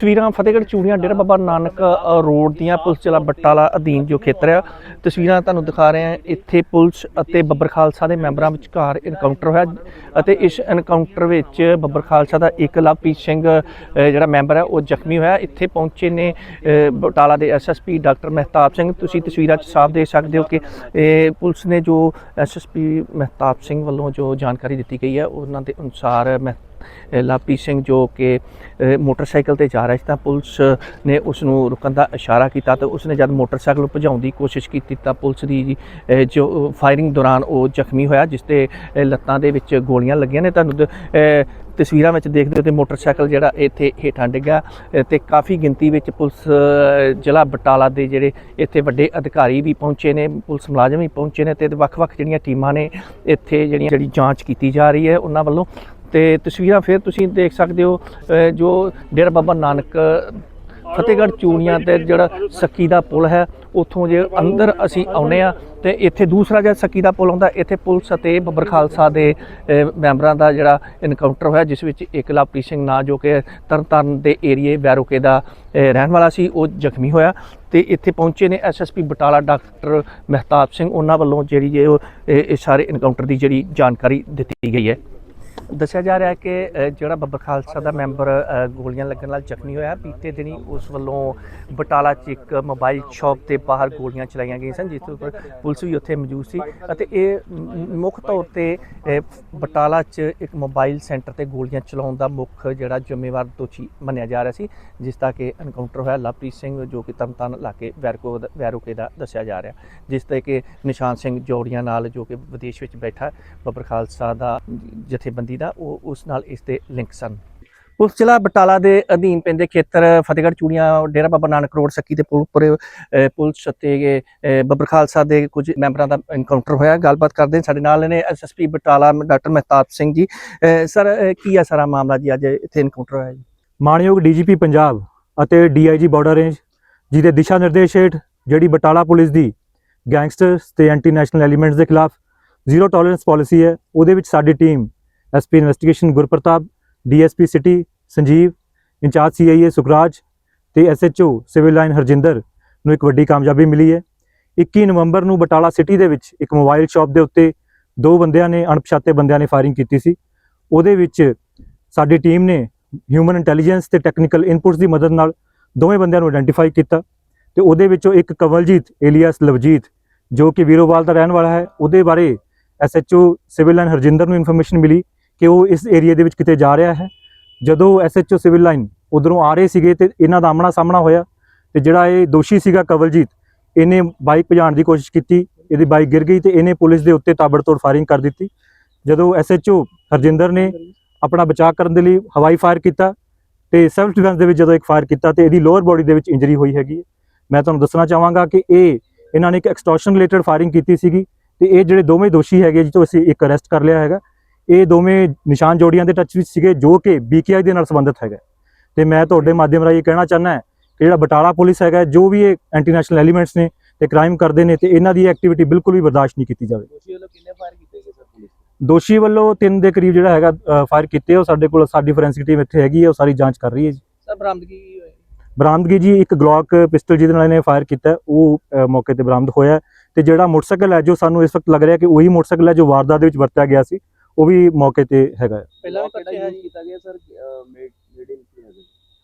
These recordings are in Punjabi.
ਤਸਵੀਰਾਂ ਫਤਿਹਗੜ੍ਹ ਚੂੜੀਆਂ ਡੇਰਾ ਬਾਬਾ ਨਾਨਕ ਰੋਡ ਦੀਆਂ ਪੁਲਿਸ ਜ਼ਿਲ੍ਹਾ ਬਟਾਲਾ ਅਧੀਨ ਜੋ ਖੇਤਰ ਆ। ਤਸਵੀਰਾਂ ਤੁਹਾਨੂੰ ਦਿਖਾ ਰਹੇ ਹਾਂ। ਇੱਥੇ ਪੁਲਿਸ ਅਤੇ ਬੱਬਰ ਖਾਲਸਾ ਦੇ ਮੈਂਬਰਾਂ ਵਿਚਕਾਰ ਇਨਕਾਊਂਟਰ ਹੋਇਆ ਅਤੇ ਇਸ ਐਨਕਾਊਂਟਰ ਵਿੱਚ ਬੱਬਰ ਖਾਲਸਾ ਦਾ ਇੱਕ ਲਵਪ੍ਰੀਤ ਸਿੰਘ ਜਿਹੜਾ ਮੈਂਬਰ ਹੈ ਉਹ ਜ਼ਖਮੀ ਹੋਇਆ। ਇੱਥੇ ਪਹੁੰਚੇ ਨੇ ਬਟਾਲਾ ਦੇ ਐਸਐਸਪੀ ਡਾਕਟਰ ਮਹਿਤਾਬ ਸਿੰਘ। ਤੁਸੀਂ ਤਸਵੀਰਾਂ 'ਚ ਸਾਫ਼ ਦੇਖ ਸਕਦੇ ਹੋ ਕਿ ਇਹ ਪੁਲਿਸ ਨੇ ਜੋ ਐਸਐਸਪੀ ਮਹਿਤਾਬ ਸਿੰਘ ਵੱਲੋਂ ਜੋ ਜਾਣਕਾਰੀ ਦਿੱਤੀ ਗਈ ਹੈ, ਉਹਨਾਂ ਦੇ ਅਨੁਸਾਰ ਮਹਿ ਲਵਪ੍ਰੀਤ ਸਿੰਘ ਜੋ ਕਿ ਮੋਟਰਸਾਈਕਲ ਤੇ ਜਾ ਰਿਹਾ ਸੀ ਤਾਂ ਪੁਲਿਸ ਨੇ ਉਸ ਨੂੰ ਰੁਕਣ ਦਾ ਇਸ਼ਾਰਾ ਕੀਤਾ ਤੇ ਉਸ ਨੇ ਜਦ ਮੋਟਰਸਾਈਕਲ ਨੂੰ ਭਜਾਉਣ ਦੀ ਕੋਸ਼ਿਸ਼ ਕੀਤੀ ਤਾਂ ਪੁਲਿਸ ਦੀ ਜੋ ਫਾਇਰਿੰਗ ਦੌਰਾਨ ਉਹ ਜ਼ਖਮੀ ਹੋਇਆ ਜਿਸ ਤੇ ਲੱਤਾਂ ਦੇ ਵਿੱਚ ਗੋਲੀਆਂ ਲੱਗੀਆਂ ਨੇ। ਤੁਹਾਨੂੰ ਤਸਵੀਰਾਂ ਵਿੱਚ ਦੇਖਦੇ ਹੋ ਤੇ ਮੋਟਰਸਾਈਕਲ ਜਿਹੜਾ ਇੱਥੇ ਹੇਠਾਂ ਡਿੱਗਾ ਅ, ਤੇ ਕਾਫੀ ਗਿਣਤੀ ਵਿੱਚ ਪੁਲਿਸ ਜ਼ਿਲ੍ਹਾ ਬਟਾਲਾ ਦੇ ਜਿਹੜੇ ਇੱਥੇ ਵੱਡੇ ਅਧਿਕਾਰੀ ਵੀ ਪਹੁੰਚੇ ਨੇ ਪੁਲਿਸ ਮੁਲਾਜ਼ਮ ਵੀ ਪਹੁੰਚੇ ਨੇ ਤੇ ਵੱਖ-ਵੱਖ ਜਿਹੜੀਆਂ ਟੀਮਾਂ ਨੇ ਇੱਥੇ ਜਿਹੜੀਆਂ ਜਿਹੜੀ ਜਾਂਚ ਕੀਤੀ ਜਾ ਰਹੀ ਹੈ ਉਹਨਾਂ ਵੱਲੋਂ ਤੇ ਤਸਵੀਰਾਂ ਫਿਰ ਤੁਸੀਂ ਦੇਖ ਸਕਦੇ ਹੋ ਜੋ ਡੇਰਾ ਬਾਬਾ ਨਾਨਕ ਫਤਿਹਗੜ੍ਹ ਚੂੜੀਆਂ ਤੇ ਜਿਹੜਾ ਸੱਕੀ ਦਾ ਪੁਲ ਹੈ ਉੱਥੋਂ ਜੇ ਅੰਦਰ ਅਸੀਂ ਆਉਨੇ ਆ ਤੇ ਇੱਥੇ ਦੂਸਰਾ ਜਿਹੜਾ ਸੱਕੀ ਦਾ ਪੁਲ ਆਉਂਦਾ ਇੱਥੇ ਪੁਲਿਸ ਅਤੇ ਬੱਬਰ ਖਾਲਸਾ ਦੇ ਮੈਂਬਰਾਂ ਦਾ ਜਿਹੜਾ ਇਨਕਾਊਂਟਰ ਹੋਇਆ ਜਿਸ ਵਿੱਚ ਇੱਕ ਲਵਪ੍ਰੀਤ ਸਿੰਘ ਨਾਂ ਜੋ ਕਿ ਤਰਨਤਾਰਨ ਦੇ ਏਰੀਏ ਬੈਰੋਕੇ ਦਾ ਰਹਿਣ ਵਾਲਾ ਸੀ ਉਹ ਜ਼ਖਮੀ ਹੋਇਆ ਤੇ ਇੱਥੇ ਪਹੁੰਚੇ ਨੇ ਐਸਐਸਪੀ ਬਟਾਲਾ ਡਾਕਟਰ ਮਹਿਤਾਬ ਸਿੰਘ ਉਹਨਾਂ ਵੱਲੋਂ ਜਿਹੜੀ ਇਹ ਉਹ, ਇਹ ਸਾਰੇ ਇਨਕਾਊਂਟਰ ਦੀ ਜਿਹੜੀ ਜਾਣਕਾਰੀ ਦਿੱਤੀ ਗਈ ਹੈ। ਦੱਸਿਆ ਜਾ ਰਿਹਾ ਹੈ ਕਿ ਜਿਹੜਾ ਬੱਬਰ ਖਾਲਸਾ ਦਾ ਮੈਂਬਰ ਗੋਲੀਆਂ ਲੱਗਣ ਨਾਲ ਜ਼ਖਮੀ ਹੋਇਆ, ਬੀਤੇ ਦਿਨੀ ਉਸ ਵੱਲੋਂ ਬਟਾਲਾ 'ਚ ਇੱਕ ਮੋਬਾਈਲ ਸ਼ਾਪ ਤੇ ਬਾਹਰ ਗੋਲੀਆਂ ਚਲਾਈਆਂ ਗਈਆਂ ਸਨ, ਜਿਸ ਦੇ ਉੱਪਰ ਪੁਲਿਸ ਵੀ ਉੱਥੇ ਮੌਜੂਦ ਸੀ ਅਤੇ ਇਹ ਮੁੱਖ ਤੌਰ ਤੇ ਬਟਾਲਾ 'ਚ ਇੱਕ ਮੋਬਾਈਲ ਸੈਂਟਰ ਤੇ ਗੋਲੀਆਂ ਚਲਾਉਣ ਦਾ ਮੁੱਖ ਜਿਹੜਾ ਜ਼ਿੰਮੇਵਾਰ ਦੋਸ਼ੀ ਮੰਨਿਆ ਜਾ ਰਿਹਾ ਸੀ, ਜਿਸ ਦਾ ਕਿ ਐਨਕਾਊਂਟਰ ਹੋਇਆ ਲਵਪ੍ਰੀਤ ਸਿੰਘ, ਜੋ ਕਿ ਤਰਨਤਾਰਨ ਇਲਾਕੇ ਵੈਰਕੋ ਦਾ- ਵੈਰੋਕੇ ਦਾ ਦੱਸਿਆ ਜਾ ਰਿਹਾ। ਜਿਸ ਤੇ ਕਿ ਨਿਸ਼ਾਨ ਸਿੰਘ ਜੋੜੀਆਂ ਨਾਲ ਜੋ ਕਿ ਵਿਦੇਸ਼ ਵਿੱਚ ਬੈਠਾ, ਬੱਬਰ ਖਾਲਸਾ ਦਾ ਜਥੇਬੰਦੀ ਦਾ ਉਹ ਉਸ ਨਾਲ ਇਸ ਦੇ ਲਿੰਕ ਸਨ। ਪੁਲਿਸ ਜ਼ਿਲ੍ਹਾ ਬਟਾਲਾ ਦੇ ਅਧੀਨ ਪੈਂਦੇ ਖੇਤਰ ਫਤਿਹਗੜ੍ਹ ਚੂੜੀਆਂ ਡੇਰਾ ਬਾਬਾ ਨਾਨਕ ਰੋਡ ਸੱਕੀ ਦੇ ਪੁਲ ਉੱਪਰ ਅ, ਪੁਲਿਸ ਅਤੇ ਬੱਬਰ ਖਾਲਸਾ ਦੇ ਕੁਝ ਮੈਂਬਰਾਂ ਦਾ ਐਨਕਾਊਂਟਰ ਹੋਇਆ। ਗੱਲਬਾਤ ਕਰਦੇ ਸਾਡੇ ਨਾਲ ਨੇ SSP Batala doctor Mehtab Singh ji. Sir ਕੀ ਹੈ ਸਾਰਾ ਮਾਮਲਾ ਜੀ? ਅੱਜ ਇੱਥੇ ਐਨਕਾਊਂਟਰ ਹੋਇਆ ਜੀ। ਮਾਣਯੋਗ ਡੀਜੀਪੀ ਪੰਜਾਬ ਅਤੇ ਡੀਆਈਜੀ ਬਾਰਡਰ ਰੇਂਜ ਜਿਹਦੇ ਦਿਸ਼ਾ ਨਿਰਦੇਸ਼ ਹੇਠ ਜਿਹੜੀ ਬਟਾਲਾ ਪੁਲਿਸ ਦੀ ਗੈਂਗਸਟਰਸ ਤੇ ਐਂਟੀ ਨੈਸ਼ਨਲ ਐਲੀਮੈਂਟਸ ਦੇ ਖਿਲਾਫ ਜ਼ੀਰੋ ਟੋਲਰੈਂਸ ਪਾਲਿਸੀ ਹੈ ਉਹਦੇ ਵਿੱਚ ਸਾਡੀ team SP investigation Gurpartap DSP city Sanjeev incharge CIA Sukhraj ਤੇ ਐਸਐਚਓ ਸਿਵਲ ਲਾਈਨ ਹਰਜਿੰਦਰ ਨੂੰ ਇੱਕ ਵੱਡੀ ਕਾਮਯਾਬੀ ਮਿਲੀ ਹੈ। 21 ਨਵੰਬਰ ਨੂੰ ਬਟਾਲਾ ਸਿਟੀ ਦੇ ਵਿੱਚ ਇੱਕ ਮੋਬਾਈਲ ਸ਼ਾਪ ਦੇ ਉੱਤੇ ਦੋ ਬੰਦਿਆਂ ਨੇ ਅਣਪਛਾਤੇ ਬੰਦਿਆਂ ਨੇ ਫਾਇਰਿੰਗ ਕੀਤੀ ਸੀ। ਉਹਦੇ ਵਿੱਚ ਸਾਡੀ ਟੀਮ ਨੇ ਹਿਊਮਨ ਇੰਟੈਲੀਜੈਂਸ ਤੇ ਟੈਕਨੀਕਲ ਇਨਪੁਟਸ ਦੀ ਮਦਦ ਨਾਲ ਦੋਵੇਂ ਬੰਦਿਆਂ ਨੂੰ ਆਇਡੈਂਟੀਫਾਈ ਕੀਤਾ ਤੇ ਉਹਦੇ ਵਿੱਚੋਂ ਇੱਕ ਕਵਲਜੀਤ ਏਲੀਅਸ ਲਵਜੀਤ ਜੋ ਕਿ ਵੀਰੋਵਾਲ ਦਾ ਰਹਿਣ ਵਾਲਾ ਹੈ, ਉਹਦੇ ਬਾਰੇ ਐਸਐਚਓ ਸਿਵਲ ਲਾਈਨ ਹਰਜਿੰਦਰ ਨੂੰ ਇਨਫੋਰਮੇਸ਼ਨ ਮਿਲੀ। ਕਿ ਉਹ ਇਸ ਏਰੀਆ ਦੇ ਵਿੱਚ ਕਿਤੇ ਜਾ ਰਿਹਾ ਹੈ ਜਦੋਂ ਐਸਐਚਓ ਸਿਵਲ ਲਾਈਨ ਉਧਰੋਂ ਆ ਰਹੇ ਸੀਗੇ ਤੇ ਇਹਨਾਂ ਦਾ ਆਮਣਾ ਸਾਹਮਣਾ ਹੋਇਆ ਤੇ ਜਿਹੜਾ ਇਹ ਦੋਸ਼ੀ ਸੀਗਾ ਕਵਲਜੀਤ, ਇਹਨੇ ਬਾਈਕ ਭਜਾਉਣ ਦੀ ਕੋਸ਼ਿਸ਼ ਕੀਤੀ, ਇਹਦੀ ਬਾਈਕ ਗਿਰ ਗਈ ਤੇ ਇਹਨੇ ਪੁਲਿਸ ਦੇ ਉੱਤੇ ਤਾਬੜਤੋੜ ਫਾਇਰਿੰਗ ਕਰ ਦਿੱਤੀ ਜਦੋਂ ਐਸਐਚਓ ਹਰਜਿੰਦਰ ਨੇ ਆਪਣਾ ਬਚਾਅ ਕਰਨ ਦੇ ਲਈ ਹਵਾਈ ਫਾਇਰ ਕੀਤਾ ਤੇ ਸੈਲਫ ਡਿਫੈਂਸ ਦੇ ਵਿੱਚ ਜਦੋਂ ਇੱਕ ਫਾਇਰ ਕੀਤਾ ਤੇ ਇਹਦੀ ਲੋਅਰ ਬੋਡੀ ਦੇ ਵਿੱਚ ਇੰਜਰੀ ਹੋਈ ਹੈਗੀ ਹੈ। ਮੈਂ ਤੁਹਾਨੂੰ ਦੱਸਣਾ ਚਾਹਾਂਗਾ ਕਿ ਇਹ, ਇਹਨਾਂ ਨੇ ਇੱਕ ਐਕਸਟੋਰਸ਼ਨ ਰਿਲੇਟਡ ਫਾਇਰਿੰਗ ਕੀਤੀ ਸੀਗੀ ਤੇ ਇਹ ਜਿਹੜੇ ਦੋਵੇਂ ਦੋਸ਼ੀ ਹੈਗੇ ਜਿੱਥੋਂ ਅਸੀਂ ਇੱਕ ਅਰੈਸਟ ਕਰ ਲਿਆ ਹੈਗਾ ਇਹ ਦੋਵੇਂ ਨਿਸ਼ਾਨ ਜੋੜੀਆਂ ਦੇ ਟੱਚ ਵਿੱਚ ਸੀਗੇ ਜੋ ਕਿ ਬੀਕੇਆਈ ਦੇ ਨਾਲ ਸੰਬੰਧਿਤ ਹੈਗਾ। ਤੇ ਮੈਂ ਤੁਹਾਡੇ ਮਾਧਿਅਮ ਰਾਹੀਂ ਇਹ ਕਹਿਣਾ ਚਾਹੁੰਦਾ ਹੈ ਕਿ ਜਿਹੜਾ ਬਟਾਲਾ ਪੁਲਿਸ ਹੈਗਾ ਜੋ ਵੀ ਇਹ ਐਂਟੀ ਨੈਸ਼ਨਲ ਐਲੀਮੈਂਟਸ ਨੇ ਤੇ ਕ੍ਰਾਈਮ ਕਰਦੇ ਨੇ ਤੇ ਇਹਨਾਂ ਦੀ ਐਕਟੀਵਿਟੀ ਬਿਲਕੁਲ ਵੀ ਬਰਦਾਸ਼ਤ ਨਹੀਂ ਕੀਤੀ ਜਾਵੇ। ਦੋਸ਼ੀ ਵੱਲੋਂ ਕਿੰਨੇ ਫਾਇਰ ਕੀਤੇ ਗਏ ਸਰ ਪੁਲਿਸ ਦੋਸ਼ੀ ਵੱਲੋਂ ਤਿੰਨ ਦੇ ਕਰੀਬ ਜਿਹੜਾ ਹੈਗਾ ਫਾਇਰ ਕੀਤੇ ਉਹ ਸਾਡੇ ਕੋਲ ਸਾਡੀ ਫੋਰੈਂਸਿਕ ਟੀਮ ਇੱਥੇ ਹੈਗੀ ਹੈ ਉਹ ਸਾਰੀ ਜਾਂਚ ਕਰ ਰਹੀ ਹੈ ਜੀ। ਸਰ ਬਰਾਮਦਗੀ ਬਰਾਮਦਗੀ ਜੀ ਇੱਕ ਗਲੌਕ ਪਿਸਟਲ ਜਿਹਦੇ ਨਾਲ ਇਹਨੇ ਫਾਇਰ ਕੀਤਾ ਉਹ ਮੌਕੇ ਤੇ ਬਰਾਮਦ ਹੋਇਆ ਤੇ ਜਿਹੜਾ ਮੋਟਰਸਾਈਕਲ ਹੈ ਜੋ ਸਾਨੂੰ ਇਸ ਵਕਤ ਲੱਗ ਰਿਹਾ ਕਿ ਉਹੀ ਮੋਟਰਸਾਈਕਲ ਹੈ ਜੋ ਵਾਰਦਾਤ ਦੇ ਵਿੱਚ ਵਰਤਿਆ ਗਿਆ ਸੀ ਉਹ ਵੀ ਮੌਕੇ ਤੇ ਹੈਗਾ ਹੈ। ਪਹਿਲਾਂ ਵੀ ਪਰਚੇ ਹੈ ਜੀ। ਕੀਤਾ ਗਿਆ ਸਰ ਮੇਡ ਇਨ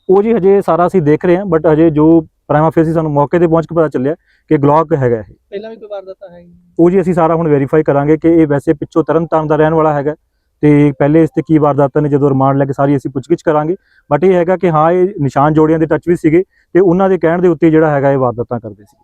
ਉਹ ਜੀ ਹਜੇ ਸਾਰਾ ਅਸੀਂ ਦੇਖ ਰਹੇ ਹਾਂ ਬਟ ਹਜੇ ਜੋ ਪ੍ਰਾਈਮਾ ਫੇਸੀ ਸਾਨੂੰ ਮੌਕੇ ਤੇ ਪਹੁੰਚ ਕੇ ਪਤਾ ਚੱਲਿਆ ਕਿ ਗਲੌਕ ਹੈਗਾ ਇਹ। ਪਹਿਲਾਂ ਵੀ ਕੋਈ ਵਾਰਦਾਤ ਹੈ ਉਹ ਜੀ ਅਸੀਂ ਸਾਰਾ ਹੁਣ ਵੈਰੀਫਾਈ ਕਰਾਂਗੇ ਕਿ ਇਹ ਵੈਸੇ ਪਿੱਛੋਂ ਤਰਨਤਾਰਨ ਦਾ ਰਹਿਣ ਵਾਲਾ ਹੈਗਾ। ਤੇ ਪਹਿਲੇ ਇਸ ਤੇ ਕੀ ਵਾਰਦਾਤਾਂ ਨੇ ਜਦੋਂ ਰਿਮਾਂਡ ਲੈ ਕੇ ਸਾਰੀ ਅਸੀਂ ਪੁੱਛਗਿੱਛ ਕਰਾਂਗੇ। ਬਟ ਇਹ ਹੈਗਾ ਕਿ ਹਾਂ ਇਹ ਨਿਸ਼ਾਨ ਜੋੜੀਆਂ ਦੇ ਟੱਚ ਵੀ ਸੀਗੇ ਤੇ ਉਹਨਾਂ ਦੇ ਕਹਿਣ ਦੇ ਉੱਤੇ ਜਿਹੜਾ ਹੈਗਾ ਇਹ ਵਾਰਦਾਤਾਂ ਕਰਦੇ ਸੀ।